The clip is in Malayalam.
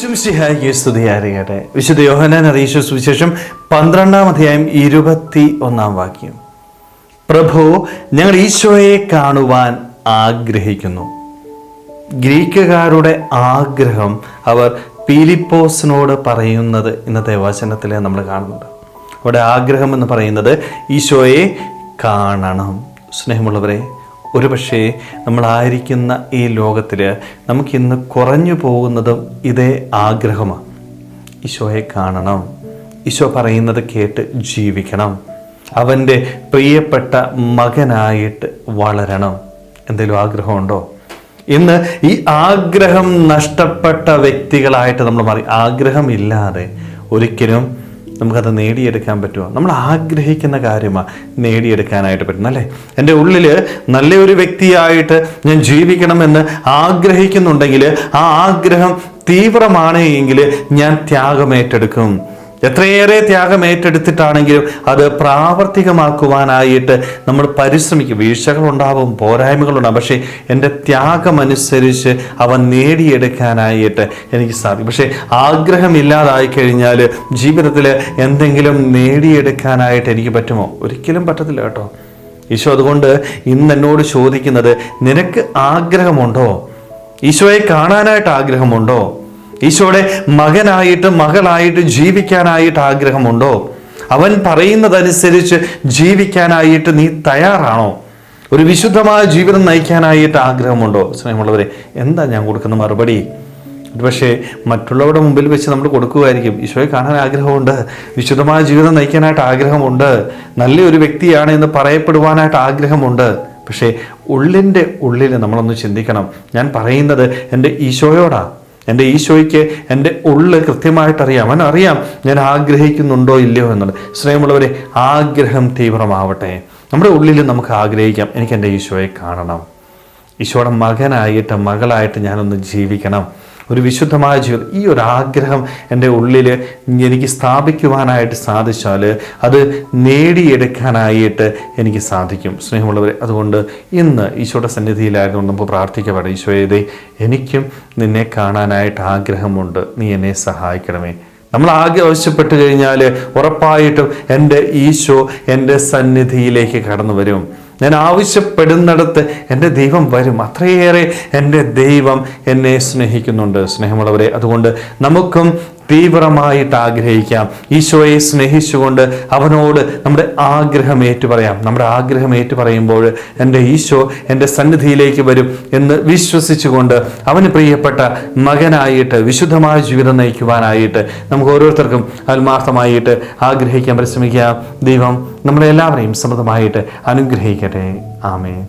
ഈശുമിശിഹായിക്ക് സ്തുതിയായിരിക്കട്ടെ വിശുദ്ധ യോഹനാൻ അറിയിച്ച സുവിശേഷം പന്ത്രണ്ടാം അധ്യായം ഇരുപത്തി ഒന്നാം വാക്യം. പ്രഭു ഞങ്ങൾ ഈശോയെ കാണുവാൻ ആഗ്രഹിക്കുന്നു. ഗ്രീക്കുകാരുടെ ആഗ്രഹം അവർ പീലിപ്പോസിനോട് പറയുന്നത് ഇന്നത്തെ വചനത്തിൽ നമ്മൾ കാണുന്നുണ്ട്. അവിടെ ആഗ്രഹം എന്ന് പറയുന്നത് ഈശോയെ കാണണം. സ്നേഹമുള്ളവരെ ഒരുപക്ഷേ നമ്മളായിരിക്കുന്ന ഈ ലോകത്തിൽ നമുക്കിന്ന് കുറഞ്ഞു പോകുന്നതും ഇതേ ആഗ്രഹമാണ് ഈശോയെ കാണണം. ഈശോ പറയുന്നത് കേട്ട് ജീവിക്കണം. അവന്റെ പ്രിയപ്പെട്ട മകനായിട്ട് വളരണം. എന്തെങ്കിലും ആഗ്രഹമുണ്ടോ? ഇന്ന് ഈ ആഗ്രഹം നഷ്ടപ്പെട്ട വ്യക്തികളായിട്ട് നമ്മൾ മാറി. ആഗ്രഹമില്ലാതെ ഒരിക്കലും നമുക്കത് നേടിയെടുക്കാൻ പറ്റുമോ? നമ്മൾ ആഗ്രഹിക്കുന്ന കാര്യമാണ് നേടിയെടുക്കാനായിട്ട് പറ്റും അല്ലേ? എന്റെ ഉള്ളിൽ നല്ലൊരു വ്യക്തിയായിട്ട് ഞാൻ ജീവിക്കണമെന്ന് ആഗ്രഹിക്കുന്നുണ്ടെങ്കിൽ ആ ആഗ്രഹം തീവ്രമാണ് എങ്കിൽ ഞാൻ ത്യാഗമേറ്റെടുക്കും എത്രയേറെ ത്യാഗം ഏറ്റെടുത്തിട്ടാണെങ്കിലും അത് പ്രാവർത്തികമാക്കുവാനായിട്ട് നമ്മൾ പരിശ്രമിക്കും. വീഴ്ചകളുണ്ടാവും പോരായ്മകളുണ്ടാവും. പക്ഷേ എന്റെ ത്യാഗമനുസരിച്ച് അവ നേടിയെടുക്കാനായിട്ട് എനിക്ക് സാധിക്കും. പക്ഷേ ആഗ്രഹമില്ലാതായി കഴിഞ്ഞാൽ ജീവിതത്തിൽ എന്തെങ്കിലും നേടിയെടുക്കാനായിട്ട് എനിക്ക് പറ്റുമോ? ഒരിക്കലും പറ്റത്തില്ല കേട്ടോ. ഈശോ അതുകൊണ്ട് ഇന്ന് എന്നോട് ചോദിക്കുന്നത് നിനക്ക് ആഗ്രഹമുണ്ടോ? ഈശോയെ കാണാനായിട്ട് ആഗ്രഹമുണ്ടോ? ഈശോയുടെ മകനായിട്ട് മകളായിട്ട് ജീവിക്കാനായിട്ട് ആഗ്രഹമുണ്ടോ? അവൻ പറയുന്നതനുസരിച്ച് ജീവിക്കാനായിട്ട് നീ തയ്യാറാണോ? ഒരു വിശുദ്ധമായ ജീവിതം നയിക്കാനായിട്ട് ആഗ്രഹമുണ്ടോ? സ്നേഹമുള്ളവരെ എന്താ ഞാൻ കൊടുക്കുന്ന മറുപടി? പക്ഷേ മറ്റുള്ളവരുടെ മുമ്പിൽ വെച്ച് നമ്മൾ കൊടുക്കുമായിരിക്കും ഈശോയെ കാണാൻ ആഗ്രഹമുണ്ട്. വിശുദ്ധമായ ജീവിതം നയിക്കാനായിട്ട് ആഗ്രഹമുണ്ട്. നല്ലൊരു വ്യക്തിയാണ് എന്ന് പറയപ്പെടുവാനായിട്ട് ആഗ്രഹമുണ്ട്. പക്ഷേ ഉള്ളിന്റെ ഉള്ളിൽ നമ്മളൊന്ന് ചിന്തിക്കണം. ഞാൻ പറയുന്നത് എന്റെ ഈശോയോടാ. എന്റെ ഈശോയ്ക്ക് എന്റെ ഉള്ളിൽ കൃത്യമായിട്ടറിയാം. അവൻ അറിയാം ഞാൻ ആഗ്രഹിക്കുന്നുണ്ടോ ഇല്ലയോ എന്നുള്ളത്. സ്നേഹമുള്ളവരെ ആഗ്രഹം തീവ്രമാവട്ടെ. നമ്മുടെ ഉള്ളിൽ നമുക്ക് ആഗ്രഹിക്കാം എനിക്ക് എന്റെ ഈശോയെ കാണണം. ഈശോയുടെ മകനായിട്ട് മകളായിട്ട് ഞാനൊന്ന് ജീവിക്കണം. ഒരു വിശുദ്ധമായ ജീവിതം ഈ ഒരു ആഗ്രഹം എന്റെ ഉള്ളിൽ എനിക്ക് സ്ഥാപിക്കുവാനായിട്ട് സാധിച്ചാൽ അത് നേടിയെടുക്കാനായിട്ട് എനിക്ക് സാധിക്കും. സ്നേഹമുള്ളവരെ അതുകൊണ്ട് ഇന്ന് ഈശോയുടെ സന്നിധിയിലായതുകൊണ്ട് നമുക്ക് പ്രാർത്ഥിക്കപ്പെടാം. ഈശോയെ എനിക്കും നിന്നെ കാണാനായിട്ട് ആഗ്രഹമുണ്ട്. നീ എന്നെ സഹായിക്കണമേ. നമ്മൾ ആകെ ആവശ്യപ്പെട്ട് കഴിഞ്ഞാൽ ഉറപ്പായിട്ടും എന്റെ ഈശോ എന്റെ സന്നിധിയിലേക്ക് കടന്നു വരും. ഞാൻ ആവശ്യപ്പെടുന്നിടത്ത് എന്റെ ദൈവം വരും. അത്രയേറെ എന്റെ ദൈവം എന്നെ സ്നേഹിക്കുന്നുണ്ട്. സ്നേഹമുള്ളവരെ അതുകൊണ്ട് നമുക്കും തീവ്രമായിട്ട് ആഗ്രഹിക്കാം. ഈശോയെ സ്നേഹിച്ചുകൊണ്ട് അവനോട് നമ്മുടെ ആഗ്രഹം ഏറ്റുപറയാം. നമ്മുടെ ആഗ്രഹം ഏറ്റുപറയുമ്പോൾ എന്റെ ഈശോ എന്റെ സന്നിധിയിലേക്ക് വരും എന്ന് വിശ്വസിച്ചുകൊണ്ട് അവന് പ്രിയപ്പെട്ട മകനായിട്ട് വിശുദ്ധമായ ജീവിതം നയിക്കുവാനായിട്ട് നമുക്ക് ഓരോരുത്തർക്കും ആത്മാർത്ഥമായിട്ട് ആഗ്രഹിക്കാൻ പരിശ്രമിക്കാം. ദൈവം നമ്മളെല്ലാവരെയും സമൃദ്ധമായിട്ട് അനുഗ്രഹിക്കട്ടെ. ആമേ